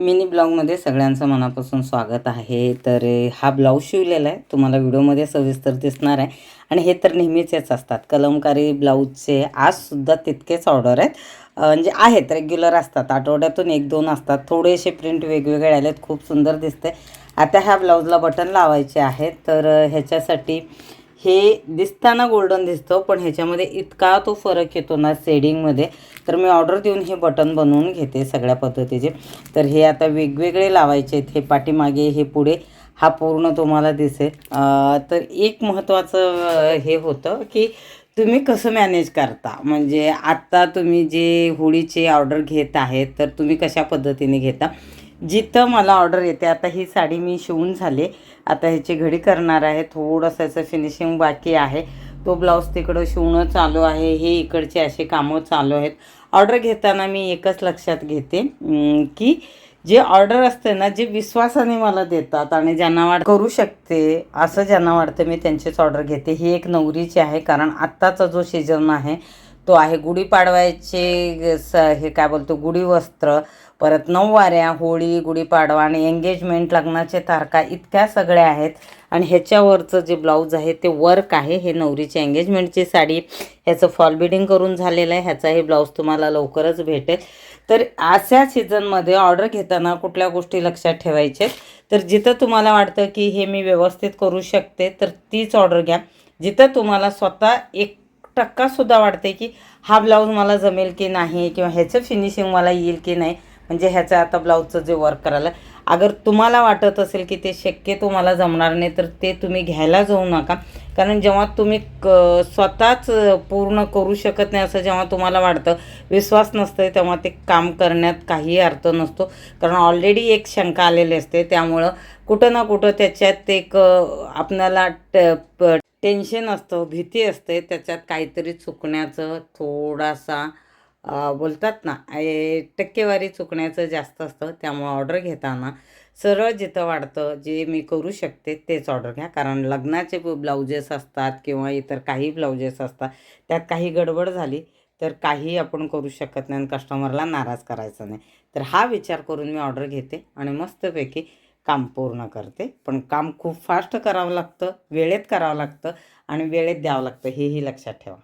Mini ब्लॉगमध्ये सगळ्यांचं मनापासून स्वागत आहे. तर हा ब्लाऊज शिवलेला आहे. तुम्हाला व्हिडिओमध्ये सविस्तर दिसणार आहे. आणि हे तर नेहमीचेच असतात. कलमकारी ब्लाऊजचे आजसुद्धा तितकेच ऑर्डर आहेत. म्हणजे आहेत रेग्युलर असतात. आठवड्यातून एक दोन असतात. थोडेसे प्रिंट वेगवेगळे आलेत. खूप सुंदर दिसते आता ह्या ब्लाऊजला बटन लावायचे आहेत. तर ह्याच्यासाठी हे दिसताना गोल्डन दिसतं पण ह्याच्यामध्ये इतका तो फरक येतो ना सेडिंगमध्ये तर मी ऑर्डर देऊन हे बटन बनवून घेते सगळ्या पद्धतीचे. तर हे आता वेगवेगळे लावायचे आहेत. हे पाठीमागे हे पुढे हा पूर्ण तुम्हाला दिसेल. तर एक महत्त्वाचं हे होतं की तुम्ही कसं मॅनेज करता? म्हणजे आत्ता तुम्ही जे होळीचे ऑर्डर घेत आहेत तर तुम्ही कशा पद्धतीने घेता? जिथं मला ऑर्डर येते आता ही साडी मी शिवून झाली. आता ह्याची घडी करणार आहे. थोडंसं याचं फिनिशिंग बाकी आहे. तो ब्लाऊज तिकडं शिवणं चालू आहे. हे इकडचे असे कामं चालू आहेत. ऑर्डर घेताना मी एकच लक्षात घेते की जे ऑर्डर असते ना जे विश्वासाने मला देतात आणि ज्यांना वाट करू शकते असं ज्यांना वाटतं मी त्यांचीच ऑर्डर घेते. ही एक नवरीची आहे कारण आत्ताचा जो सीझन आहे तो आहे गुढीपाडव्याचे स हे काय बोलतो गुढी वस्त्र परत नऊवाऱ्या होळी गुढीपाडवा आणि एंगेजमेंट लग्नाचे तारखा इतक्या सगळ्या आहेत. आणि ह्याच्यावरचं जे ब्लाऊज आहे ते वर्क आहे. हे नवरीची एंगेजमेंटची साडी ह्याचं फॉल बिडिंग करून झालेलं आहे. ह्याचाही ब्लाऊज तुम्हाला लवकरच भेटेल. तर अशा सीझनमध्ये ऑर्डर घेताना कुठल्या गोष्टी लक्षात ठेवायच्या? तर जिथं तुम्हाला वाटतं की हे मी व्यवस्थित करू शकते तर तीच ऑर्डर घ्या. जिथं तुम्हाला स्वतः एक टक्कासुद्धा वाटते की हा ब्लाऊज मला जमेल की नाही किंवा ह्याचं फिनिशिंग मला येईल की नाही म्हणजे ह्याचं आता ब्लाऊजचं जे वर्क करायला. अगर तुम्हाला वाटत असेल की ते शक्यतो मला जमणार नाही तर ते तुम्ही घ्यायला जाऊ नका. कारण जेव्हा तुम्ही क स्वतःच पूर्ण करू शकत नाही असं जेव्हा तुम्हाला वाटतं विश्वास नसतं तेव्हा ते काम करण्यात काही अर्थ नसतो. कारण ऑलरेडी एक शंका आलेली असते त्यामुळं कुठं ना कुठं त्याच्यात एक आपणाला ट टेन्शन असतं भीती असते. त्याच्यात काहीतरी चुकण्याचं थोडासा बोलतात ना ए, टक्केवारी चुकण्याचं जास्त असतं. त्यामुळं ऑर्डर घेताना सरळ जिथं वाढतं जे मी करू शकते तेच ऑर्डर घ्या. कारण लग्नाचे ब्लाउजेस असतात किंवा इतर काही ब्लाउजेस असतात त्यात काही गडबड झाली तर काही आपण करू शकत नाही आणि कस्टमरला नाराज करायचं नाही. तर हा विचार करून मी ऑर्डर घेते आणि मस्तपैकी काम पूर्ण करते. पण काम खूप फास्ट करावं लागतं वेळेत करावं लागतं आणि वेळेत द्यावं लागतं. हेही लक्षात ठेवा.